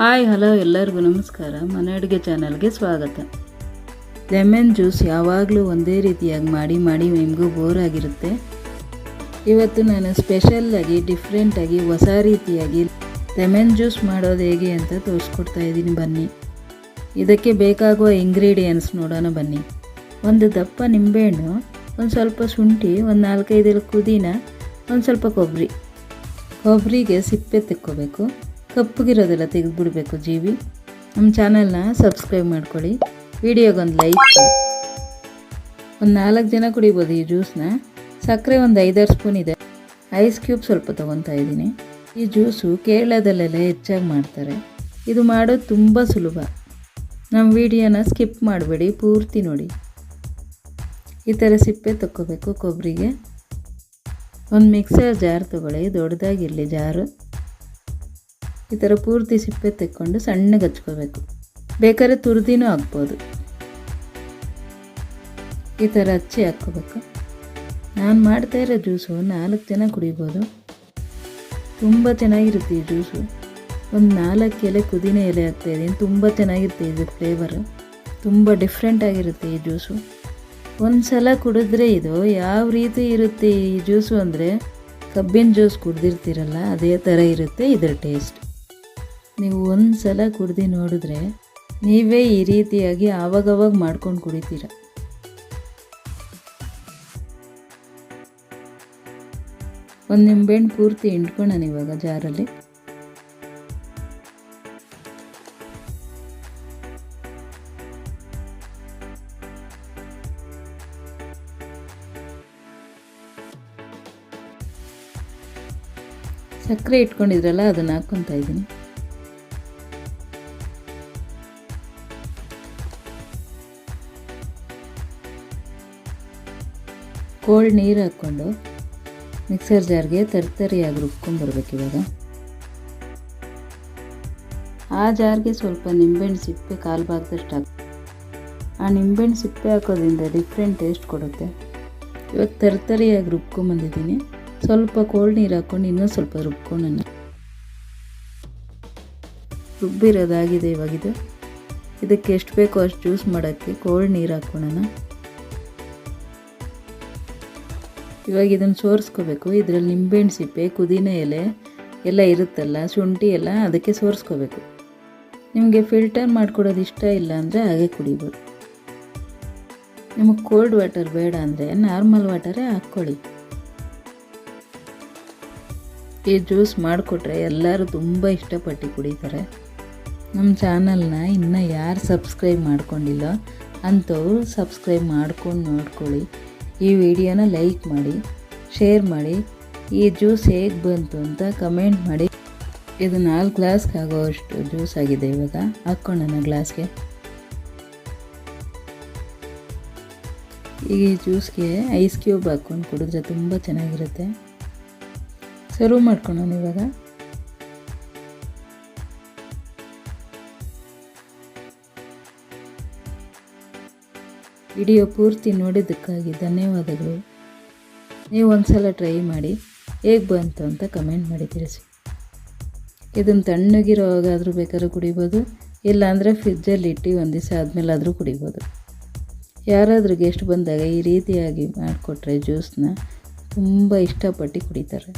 Hi, hello ಎಲ್ಲರಿಗೂ ನಮಸ್ಕಾರ. ಮನೆ ಅಡುಗೆ ಚಾನಲ್ಗೆ ಸ್ವಾಗತ. ಲೆಮನ್ ಜ್ಯೂಸ್ ಯಾವಾಗಲೂ ಒಂದೇ ರೀತಿಯಾಗಿ ಮಾಡಿ ಮಾಡಿ ನಿಮಗೂ ಬೋರ್ ಆಗಿರುತ್ತೆ. ಇವತ್ತು ನಾನು ಸ್ಪೆಷಲ್ಲಾಗಿ ಡಿಫ್ರೆಂಟಾಗಿ ಹೊಸ ರೀತಿಯಾಗಿ ಲೆಮನ್ ಜ್ಯೂಸ್ ಮಾಡೋದು ಹೇಗೆ ಅಂತ ತೋರಿಸ್ಕೊಡ್ತಾ ಇದ್ದೀನಿ ಬನ್ನಿ. ಇದಕ್ಕೆ ಬೇಕಾಗುವ ಇಂಗ್ರೀಡಿಯೆಂಟ್ಸ್ ನೋಡೋಣ ಬನ್ನಿ. ಒಂದು ದಪ್ಪ ನಿಂಬೆಹಣ್ಣು, ಒಂದು ಸ್ವಲ್ಪ ಶುಂಠಿ, ಒಂದು ನಾಲ್ಕೈದು ಪುದೀನ ಒಂದು ಸ್ವಲ್ಪ ಕೊಬ್ಬರಿ. ಕೊಬ್ಬರಿಗೆ ಸಿಪ್ಪೆ ತೆಕ್ಕೋಬೇಕು. ಕಪ್ಪಗಿರೋದೆಲ್ಲ ತೆಗೆದುಬಿಡಬೇಕು ಜೀವಿ. ನಮ್ಮ ಚಾನಲ್ನ ಸಬ್ಸ್ಕ್ರೈಬ್ ಮಾಡ್ಕೊಳ್ಳಿ. ವಿಡಿಯೋಗೊಂದು ಲೈಕ್ ಒಂದು ನಾಲ್ಕು ಜನ ಕುಡಿಬೋದು ಈ ಜ್ಯೂಸ್ನ. ಸಕ್ಕರೆ ಒಂದು ಐದಾರು ಸ್ಪೂನ್ ಇದೆ. ಐಸ್ ಕ್ಯೂಬ್ ಸ್ವಲ್ಪ ತೊಗೊತಾ ಇದ್ದೀನಿ. ಈ ಜ್ಯೂಸು ಕೇರಳದಲ್ಲೆಲ್ಲ ಹೆಚ್ಚಾಗಿ ಮಾಡ್ತಾರೆ. ಇದು ಮಾಡೋದು ತುಂಬ ಸುಲಭ. ನಮ್ಮ ವಿಡಿಯೋನ ಸ್ಕಿಪ್ ಮಾಡಬೇಡಿ, ಪೂರ್ತಿ ನೋಡಿ. ಈ ಥರ ಸಿಪ್ಪೆ ತಕ್ಕೋಬೇಕು ಕೊಬ್ಬರಿಗೆ ಒಂದು ಮಿಕ್ಸರ್ ಜಾರ್ ತೊಗೊಳ್ಳಿ ದೊಡ್ಡದಾಗಿರಲಿ ಜಾರು. ಈ ಥರ ಪೂರ್ತಿ ಸಿಪ್ಪೆ ತೆಕ್ಕೊಂಡು ಸಣ್ಣಗೆ ಹಚ್ಕೋಬೇಕು. ಬೇಕಾದ್ರೆ ತುರ್ದಿನೂ ಹಾಕ್ಬೋದು. ಈ ಥರ ಹಚ್ಚಿ ಹಾಕ್ಕೋಬೇಕು. ನಾನು ಮಾಡ್ತಾ ಇರೋ ಜ್ಯೂಸು ನಾಲ್ಕು ಜನ ಕುಡಿಬೋದು. ತುಂಬ ಚೆನ್ನಾಗಿರುತ್ತೆ ಈ ಜ್ಯೂಸು. ಒಂದು ನಾಲ್ಕು ಎಲೆ ಕುದಿನ ಎಲೆ ಹಾಕ್ತಾಯಿದ್ದೀನಿ ತುಂಬ ಚೆನ್ನಾಗಿರುತ್ತೆ ಇದು ಫ್ಲೇವರು ತುಂಬ ಡಿಫ್ರೆಂಟ್ ಆಗಿರುತ್ತೆ ಈ ಜ್ಯೂಸು. ಒಂದು ಸಲ ಕುಡಿದ್ರೆ ಇದು ಯಾವ ರೀತಿ ಇರುತ್ತೆ ಈ ಜ್ಯೂಸು ಅಂದರೆ ಕಬ್ಬಿನ ಜ್ಯೂಸ್ ಕುಡ್ದಿರ್ತೀರಲ್ಲ, ಅದೇ ಥರ ಇರುತ್ತೆ ಇದರ ಟೇಸ್ಟ್ ನೀವು ಒಂದು ಸಲ ಕುಡ್ದು ನೋಡಿದ್ರೆ ನೀವೇ ಈ ರೀತಿಯಾಗಿ ಆವಾಗವಾಗ ಮಾಡ್ಕೊಂಡು ಕುಡಿತೀರ. ಒಂದು ನಿಂಬೆಹಣ್ಣು ಪೂರ್ತಿ ಹಿಂಡ್ಕೊಳ್ಳೋಣ ಇವಾಗ ಜಾರಲ್ಲಿ. ಸಕ್ಕರೆ ಇಟ್ಕೊಂಡಿದ್ರಲ್ಲ, ಅದನ್ನು ಹಾಕ್ಕೊತಾ ಇದ್ದೀನಿ. ಕೋಲ್ಡ್ ನೀರು ಹಾಕ್ಕೊಂಡು ಮಿಕ್ಸರ್ ಜಾರ್ಗೆ ತರ್ತರಿಯಾಗಿ ರುಬ್ಕೊಂಬರ್ಬೇಕು ಇವಾಗ. ಆ ಜಾರ್ಗೆ ಸ್ವಲ್ಪ ನಿಂಬೆಹಣ್ಣು ಸಿಪ್ಪೆ ಕಾಲು ಭಾಗದಷ್ಟು ಹಾಕಿ ಆ ನಿಂಬೆಹಣ್ಣು ಸಿಪ್ಪೆ ಹಾಕೋದ್ರಿಂದ ಡಿಫ್ರೆಂಟ್ ಟೇಸ್ಟ್ ಕೊಡುತ್ತೆ. ಇವಾಗ ತರ್ತರಿಯಾಗಿ ರುಬ್ಕೊಂಬಂದಿದ್ದೀನಿ ಸ್ವಲ್ಪ ಕೋಲ್ಡ್ ನೀರು ಹಾಕ್ಕೊಂಡು ಇನ್ನೂ ಸ್ವಲ್ಪ ರುಬ್ಕೊಂಡು ರುಬ್ಬಿರೋದಾಗಿದೆ ಇವಾಗಿದು ಇದಕ್ಕೆ ಎಷ್ಟು ಬೇಕೋ ಅಷ್ಟು ಜ್ಯೂಸ್ ಮಾಡೋಕ್ಕೆ ಕೋಲ್ಡ್ ನೀರು ಹಾಕ್ಕೊಳ್ಳೋಣ ಇವಾಗ ಇದನ್ನು ಸೋರಿಸ್ಕೋಬೇಕು. ಇದರಲ್ಲಿ ನಿಂಬೆಹಣ್ಣು ಸಿಪ್ಪೆ ಕುದಿನ ಎಲೆ ಎಲ್ಲ ಇರುತ್ತಲ್ಲ, ಶುಂಠಿ ಎಲ್ಲ ಅದಕ್ಕೆ ಸೋರಿಸ್ಕೋಬೇಕು. ನಿಮಗೆ ಫಿಲ್ಟರ್ ಮಾಡಿಕೊಡೋದು ಇಷ್ಟ ಇಲ್ಲ ಅಂದರೆ ಹಾಗೆ ಕುಡಿಬೋದು. ನಿಮಗೆ ಕೋಲ್ಡ್ ವಾಟರ್ ಬೇಡ ಅಂದರೆ ನಾರ್ಮಲ್ ವಾಟರೇ ಹಾಕ್ಕೊಳ್ಳಿ. ಈ ಜ್ಯೂಸ್ ಮಾಡಿಕೊಟ್ರೆ ಎಲ್ಲರೂ ತುಂಬ ಇಷ್ಟಪಟ್ಟು ಕುಡಿತಾರೆ. ನಮ್ಮ ಚಾನಲ್ನ ಇನ್ನೂ ಯಾರು ಸಬ್ಸ್ಕ್ರೈಬ್ ಮಾಡ್ಕೊಂಡಿಲ್ಲ ಅಂಥವ್ರು ಸಬ್ಸ್ಕ್ರೈಬ್ ಮಾಡ್ಕೊಂಡು ನೋಡ್ಕೊಳ್ಳಿ. ಈ ವಿಡಿಯೋನ ಲೈಕ್ ಮಾಡಿ, ಶೇರ್ ಮಾಡಿ, ಈ ಜ್ಯೂಸ್ ಹೇಗೆ ಬಂತು ಅಂತ ಕಮೆಂಟ್ ಮಾಡಿ. ಇದು ನಾಲ್ಕು ಗ್ಲಾಸ್ಗೆ ಆಗೋವಷ್ಟು ಜ್ಯೂಸ್ ಆಗಿದೆ ಇವಾಗ. ಹಾಕ್ಕೊಳ್ಳೋಣ ಗ್ಲಾಸ್ಗೆ. ಈಗ ಈ ಜ್ಯೂಸ್ಗೆ ಐಸ್ ಕ್ಯೂಬ್ ಹಾಕ್ಕೊಂಡು ಕುಡಿದ್ರೆ ತುಂಬ ಚೆನ್ನಾಗಿರುತ್ತೆ. ಸರ್ವ್ ಮಾಡ್ಕೊಳ್ಳೋಣ ಇವಾಗ. ವಿಡಿಯೋ ಪೂರ್ತಿ ನೋಡಿದ್ದಕ್ಕಾಗಿ ಧನ್ಯವಾದಗಳು. ನೀವು ಒಂದು ಸಲ ಟ್ರೈ ಮಾಡಿ, ಹೇಗೆ ಬಂತು ಅಂತ ಕಮೆಂಟ್ ಮಾಡಿ ತಿಳಿಸಿ. ಇದನ್ನು ತಣ್ಣಗಿರೋವಾಗಾದರೂ ಬೇಕಾದ್ರೂ ಕುಡಿಬೋದು, ಇಲ್ಲಾಂದರೆ ಫ್ರಿಜ್ಜಲ್ಲಿ ಇಟ್ಟು ಒಂದು ದಿವಸ ಆದಮೇಲೆ ಆದರೂ ಕುಡಿಬೋದು. ಯಾರಾದರೂ ಗೆಸ್ಟ್ ಬಂದಾಗ ಈ ರೀತಿಯಾಗಿ ಮಾಡಿಕೊಟ್ರೆ ಜ್ಯೂಸನ್ನ ತುಂಬ ಇಷ್ಟಪಟ್ಟು ಕುಡಿತಾರೆ.